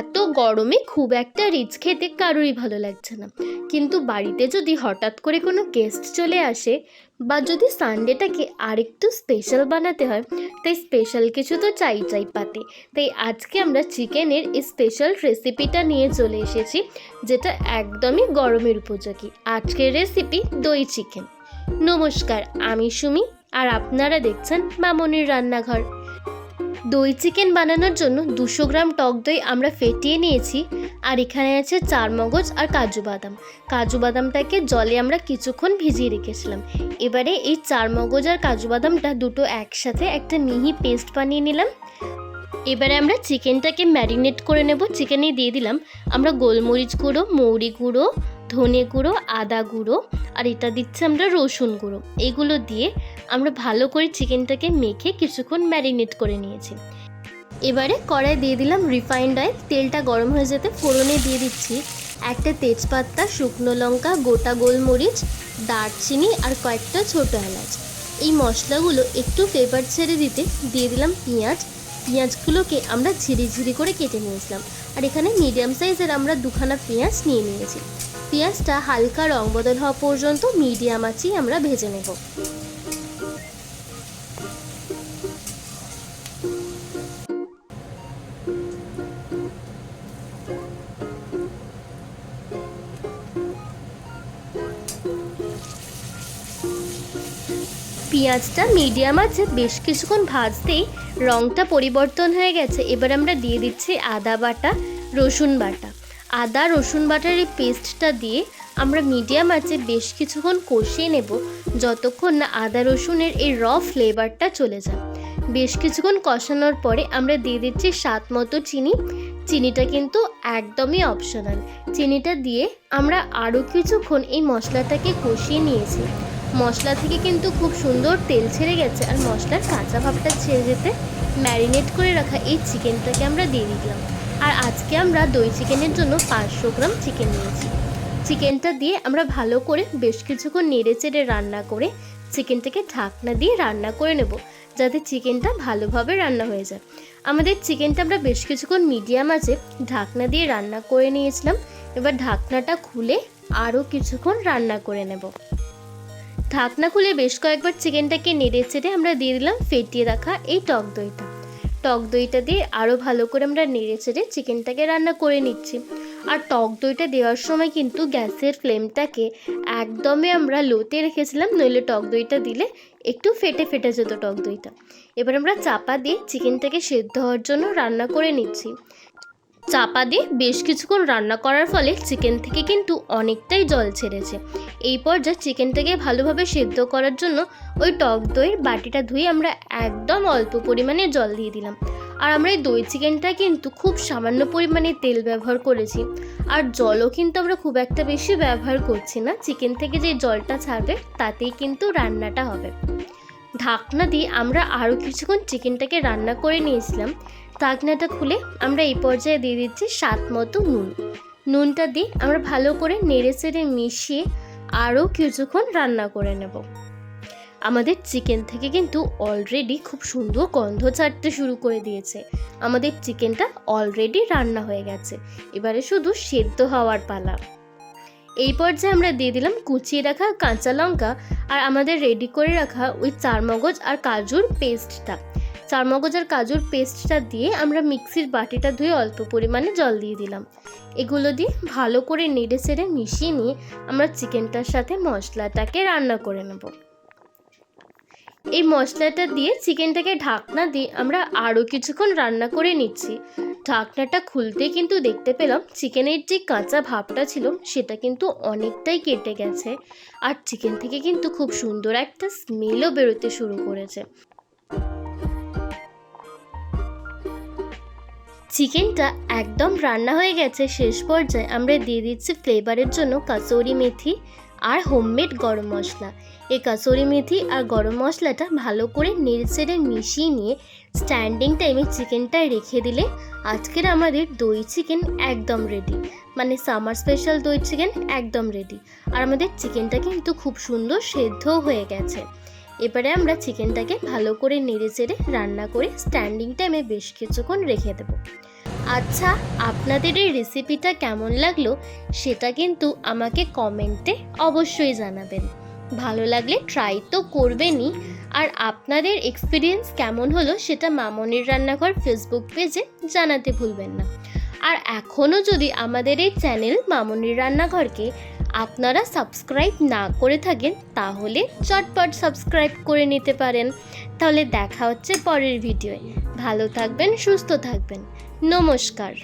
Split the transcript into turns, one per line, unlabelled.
এত গরমে খুব একটা রিচ খেতে কারোরই ভালো লাগছে না। কিন্তু বাড়িতে যদি হঠাৎ করে কোনো গেস্ট চলে আসে বা যদি সানডেটাকে আরেকটু স্পেশাল বানাতে হয়, তাই স্পেশাল কিছু তো চাই চাই পাতে। তাই আজকে আমরা চিকেনের এই স্পেশাল রেসিপিটা নিয়ে চলে এসেছি, যেটা একদমই গরমের উপযোগী। আজকের রেসিপি দই চিকেন নমস্কার, আমি সুমি, আর আপনারা দেখছেন মামনির রান্নাঘর। দই চিকেন বানানোর জন্য দুশো গ্রাম টক দই আমরা ফেটিয়ে নিয়েছি, আর এখানে আছে চার মগজ আর কাজু বাদাম। কাজু বাদামটাকে জলে আমরা কিছুক্ষণ ভিজিয়ে রেখেছিলাম। এবারে এই চার মগজ আর কাজু বাদামটা দুটো একসাথে একটা মিহি পেস্ট বানিয়ে নিলাম। এবারে আমরা চিকেনটাকে ম্যারিনেট করে নেব। চিকেনে দিয়ে দিলাম আমরা গোলমরিচ গুঁড়ো, মৌরি গুঁড়ো ধনে গুঁড়ো, আদা গুঁড়ো, আর এটা দিচ্ছে আমরা রসুন গুঁড়ো। এগুলো দিয়ে আমরা ভালো করে চিকেনটাকে মেখে কিছুক্ষণ ম্যারিনেট করে নিয়েছি। এবারে কড়াই দিয়ে দিলাম রিফাইন্ড অয়েল। তেলটা গরম হয়ে যেতে ফোড়নে দিয়ে দিচ্ছি। একটা তেজপাতা, শুকনো লঙ্কা, গোটা গোলমরিচ, দারচিনি আর কয়েকটা ছোটো এলাচ। এই মশলাগুলো একটু ফ্লেভার ছেড়ে দিতে দিয়ে দিলাম পেঁয়াজ। পেঁয়াজগুলোকে আমরা ঝিরি ঝিরি করে কেটে নিয়েছিলাম। আর এখানে মিডিয়াম সাইজের আমরা দুখানা পেঁয়াজ নিয়ে নিয়েছি। পেঁয়াজটা হালকা রং বদল হওয়া পর্যন্ত মিডিয়াম আঁচেই আমরা ভেজে নেব। পেঁয়াজটা মিডিয়াম আছে বেশ কিছুক্ষণ ভাজতেই রঙটা পরিবর্তন হয়ে গেছে। এবার আমরা দিয়ে দিচ্ছি আদা বাটা, রসুন বাটা। আদা, রসুন বাটার এই পেস্টটা দিয়ে আমরা মিডিয়াম আছে বেশ কিছুক্ষণ কষিয়ে নেব যতক্ষণ না আদা, রসুনের এই র ফ্লেভারটা চলে যায়। বেশ কিছুক্ষণ কষানোর পরে আমরা দিয়ে দিচ্ছি স্বাদ মতো চিনি। চিনিটা কিন্তু একদমই অপশনাল চিনিটা দিয়ে আমরা আরও কিছুক্ষণ এই মশলাটাকে কষিয়ে নিয়েছি। মশলা থেকে কিন্তু খুব সুন্দর তেল ছেড়ে গেছে আর মশলার কাঁচা ভাবটা ছেড়ে যেতে ম্যারিনেট করে রাখা এই চিকেনটাকে আমরা দিয়ে দিলাম। আর আজকে আমরা দই চিকেনের জন্য পাঁচশো গ্রাম চিকেন নিয়েছি। চিকেনটা দিয়ে আমরা ভালো করে বেশ কিছুক্ষণ নেড়ে চেড়ে রান্না করে চিকেনটাকে ঢাকনা দিয়ে রান্না করে নেব, যাতে চিকেনটা ভালোভাবে রান্না হয়ে যায়। আমাদের চিকেনটা আমরা বেশ কিছুক্ষণ মিডিয়াম আছে ঢাকনা দিয়ে রান্না করে নিয়েছিলাম। এবার ঢাকনাটা খুলে আরও কিছুক্ষণ রান্না করে নেব। ঢাকনা খুলে বেশ কয়েকবার চিকেনটাকে নেড়ে চেড়ে আমরা দিয়ে দিলাম ফেটিয়ে রাখা এই টক দইটা। টক দইটা দিয়ে আরও ভালো করে আমরা নেড়ে চেড়ে চিকেনটাকে রান্না করে নিচ্ছি। আর টক দইটা দেওয়ার সময় কিন্তু গ্যাসের ফ্লেমটাকে একদমই আমরা লোতে রেখেছিলাম, নইলে টক দইটা দিলে একটু ফেটে ফেটে যেত টক দইটা। এবার আমরা চাপা দিয়ে চিকেনটাকে সেদ্ধ হওয়ার জন্য রান্না করে নিচ্ছি। চাপা দিয়ে বেশ কিছুক্ষণ রান্না করার ফলে চিকেন থেকে কিন্তু অনেকটাই জল ছেড়েছে। এই পর্যায়ে চিকেনটাকে ভালোভাবে সেদ্ধ করার জন্য ওই টক দইয়ের বাটিটা ধুয়ে আমরা একদম অল্প পরিমাণে জল দিয়ে দিলাম। আর আমরা এই দই চিকেনটা কিন্তু খুব সামান্য পরিমাণে তেল ব্যবহার করেছি। আর জলও কিন্তু আমরা খুব একটা বেশি ব্যবহার করছি না। চিকেন থেকে যে জলটা ছাড়বে, তাতেই কিন্তু রান্নাটা হবে। ঢাকনা দিয়ে আমরা আরও কিছুক্ষণ চিকেনটাকে রান্না করে নিয়েছিলাম। ঢাকনাটা খুলে আমরা এই পর্যায়ে দিয়ে দিচ্ছি স্বাদ মতো নুন। নুনটা দিয়ে আমরা ভালো করে নেড়ে চেড়ে মিশিয়ে আরও কিছুক্ষণ রান্না করে নেব। আমাদের চিকেন থেকে কিন্তু অলরেডি খুব সুন্দর গন্ধ ছাড়তে শুরু করে দিয়েছে। আমাদের চিকেনটা অলরেডি রান্না হয়ে গেছে। এবারে শুধু সেদ্ধ হওয়ার পালা। এই পর্যায়ে আমরা দিয়ে দিলাম কুচিয়ে রাখা কাঁচা লঙ্কা আর আমাদের রেডি করে রাখা ওই চারমগজ আর কাজুর পেস্টটা চারমগজ আর কাজুর পেস্টটা দিয়ে আমরা মিক্সির বাটিটা ধুয়ে অল্প পরিমাণে জল দিয়ে দিলাম। এগুলো দিয়ে ভালো করে নেড়ে চেড়ে মিশিয়ে নিয়ে আমরা চিকেনটার সাথে মশলাটাকে রান্না করে নেব। এই মশলাটা দিয়ে চিকেনটাকে ঢাকনা দিয়ে আমরা আরও কিছুক্ষণ রান্না করে নিচ্ছি। ঢাকনাটা খুলতে কিন্তু দেখতে পেলাম চিকেনের যে কাঁচা ভাবটা ছিল, সেটা কিন্তু অনেকটাই কেটে গেছে। আর চিকেন থেকে কিন্তু খুব সুন্দর একটা স্মেলও বেরোতে শুরু করেছে। চিকেনটা একদম রান্না হয়ে গেছে। শেষ পর্যায়ে আমরা দিয়ে দিচ্ছি ফ্লেভারের জন্য কাসৌরি মেথি। আর হোমমেড গরম মশলা। এই কাসৌরি মেথি আর গরম মশলাটা ভালো করে নেড়ে মিশিয়ে নিয়ে স্ট্যান্ডিং টাইমে চিকেনটা রেখে দিলে আজকের আমাদের দই চিকেন একদম রেডি মানে সামার স্পেশাল দই চিকেন একদম রেডি আর আমাদের চিকেনটা কিন্তু খুব সুন্দর সেদ্ধও হয়ে গেছে। এবারে আমরা চিকেনটাকে ভালো করে নেড়ে চেড়ে রান্না করে স্ট্যান্ডিং টাইমে বেশ কিছুক্ষণ রেখে দেবো। আচ্ছা আপনাদের এই রেসিপিটা কেমন লাগল সেটা কিন্তু আমাকে কমেন্টে অবশ্যই জানাবেন। ভালো লাগলে ট্রাই তো করবেনই। আর আপনাদের এক্সপিরিয়েন্স কেমন হলো সেটা মামনির রান্নাঘর ফেসবুক পেজে জানাতে ভুলবেন না। আর এখনও যদি আমাদের এই চ্যানেল মামনির রান্নাঘরকে আপনারা সাবস্ক্রাইব না করে থাকেন, তাহলে চটপট সাবস্ক্রাইব করে নিতে পারেন। তাহলে দেখা হচ্ছে পরের ভিডিওয়ে ভালো থাকবেন, সুস্থ থাকবেন। নমস্কার।